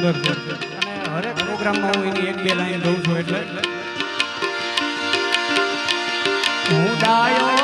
સુંદર છે. અને હરેક પ્રોગ્રામમાં હું એની એક બે લાઈન લઉં છું એટલે. હું ડાયો